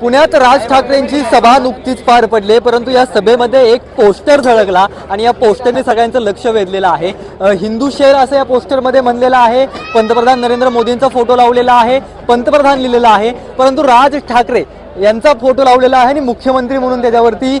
पुण्यात राज ठाकरेंची सभा नुकतीच पार पडली परंतु या सभेमध्ये एक पोस्टर झळकला आणि या पोस्टरने सगळ्यांचं लक्ष वेधलेलं आहे. हिंदू शेर असं या पोस्टरमध्ये म्हणलेलं आहे. पंतप्रधान नरेंद्र मोदींचा फोटो लावलेला आहे पंतप्रधान लिहिलेला आहे. परंतु राज ठाकरे यांचा फोटो लावलेला आहे आणि मुख्यमंत्री म्हणून त्याच्यावरती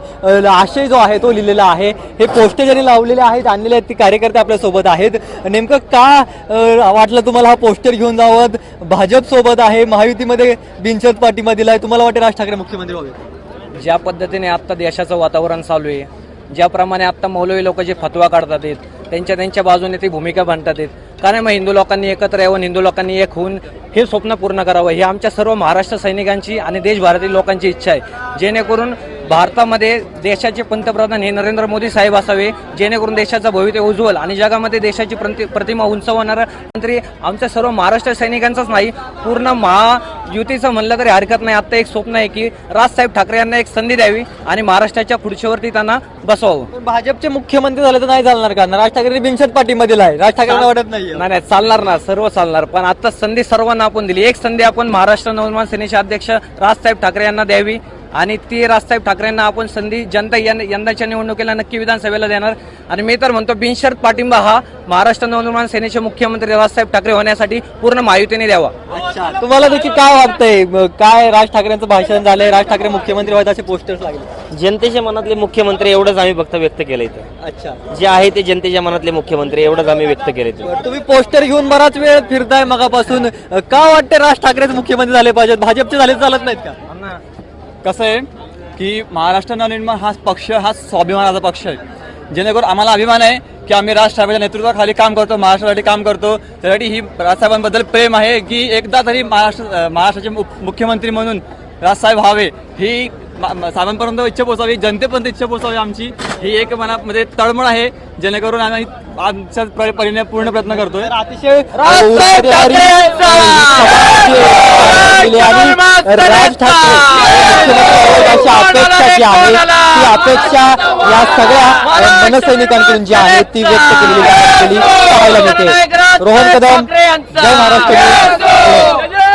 आशय जो आहे तो लिहिलेला आहे. हे पोस्टर ज्यांनी लावलेले आहेत. आणलेले आहेत ते कार्यकर्ते आपल्यासोबत आहेत. नेमकं का वाटलं तुम्हाला हा पोस्टर घेऊन जावं? भाजप सोबत आहे महायुतीमध्ये बिनशत पाठिंबा आहे. तुम्हाला वाटते राज ठाकरे मुख्यमंत्री व्हावे. ज्या पद्धतीने आत्ता देशाचं वातावरण चालू आहे ज्याप्रमाणे आत्ता मौलवी लोक जे फतवा काढतात आहेत त्यांच्या त्यांच्या बाजूने ती भूमिका बांधतात आहेत कारण मग हिंदू लोकांनी एकत्र येऊन हिंदू लोकांनी एक होऊन हे स्वप्न पूर्ण करावं. ही आमच्या सर्व महाराष्ट्र सैनिकांची आणि देशभरातील लोकांची इच्छा आहे. जेणेकरून भारतामध्ये देशाचे पंतप्रधान हे नरेंद्र मोदी साहेब असावे जेणेकरून देशाचं भवित्य उज्ज्वल आणि जगामध्ये देशाची प्रति प्रतिमा उंचावणारा मंत्री आमच्या सर्व महाराष्ट्र सैनिकांचाच नाही पूर्ण महा महायुतीचं म्हणलं तरी हरकत नाही. आत्ता एक स्वप्न आहे की राजसाहेब ठाकरे यांना एक संधी द्यावी आणि महाराष्ट्राच्या खुर्चीवरती त्यांना बसवावं. भाजपचे मुख्यमंत्री झाले तर नाही चालणार का? राज ठाकरे बिनशर्त पाठिंबा दिलाय राज ठाकरेंना वाटत नाही नाही नाही चालणार ना सर्व चालणार. पण आता संधी सर्वांना आपण दिली. एक संधी आपण महाराष्ट्र नवनिर्माण सेनेचे अध्यक्ष राजसाहेब ठाकरे यांना द्यावी. आणि ती राजसाहेब ठाकरेंना आपण संधी जनता यं- यंदाच्या निवडणुकीला नक्की विधानसभेला देणार. आणि मी तर म्हणतो बिनशर्त पाठिंबा हा महाराष्ट्र नवनिर्माण सेनेचे मुख्यमंत्री राजसाहेब ठाकरे होण्यासाठी पूर्ण महायुतीने द्यावा. अच्छा तुम्हाला देखील काय वाटतंय? काय राज ठाकरेंचं भाषण झालंय? राज ठाकरे मुख्यमंत्री व्हायचे असे पोस्टर्स लागले. जनतेच्या मनातले मुख्यमंत्री एवढंच आम्ही फक्त व्यक्त केलं इथं. अच्छा. जे आहे ते जनतेच्या मनातले मुख्यमंत्री एवढंच आम्ही व्यक्त केले तुम्ही पोस्टर घेऊन बराच वेळ फिरताय मगापासून. का वाटते राज ठाकरेच मुख्यमंत्री झाले पाहिजेत? भाजपचे झाले चालत नाहीत का? कसं आहे की महाराष्ट्र नवनिर्माण हा पक्ष हा स्वाभिमानाचा पक्ष आहे. जेणेकरून आम्हाला अभिमान आहे की आम्ही राज ठाकरेच्या नेतृत्वाखाली काम करतो महाराष्ट्रासाठी काम करतो. त्यासाठी ही राजसाहेबांबद्दल प्रेम आहे की एकदा तरी महाराष्ट्र महाराष्ट्राचे मुख- मुख्यमंत्री म्हणून राजसाहेब व्हावे. ही साहेबांपर्यंत इच्छा पोचावी जनतेपर्यंत इच्छा पोचावी आमची. ही एक मनामध्ये तळमळ आहे जेणेकरून आम्ही आमच्या प्र- परीने पूर्ण प्रयत्न करतोय. अतिशय राज ठाकरे. जी आहे ती अपेक्षा या सगळ्या मनसैनिकांकडून जी आहे ती व्यक्त केलेली केली पाहायला मिळते. रोहन कदम जय महाराष्ट्र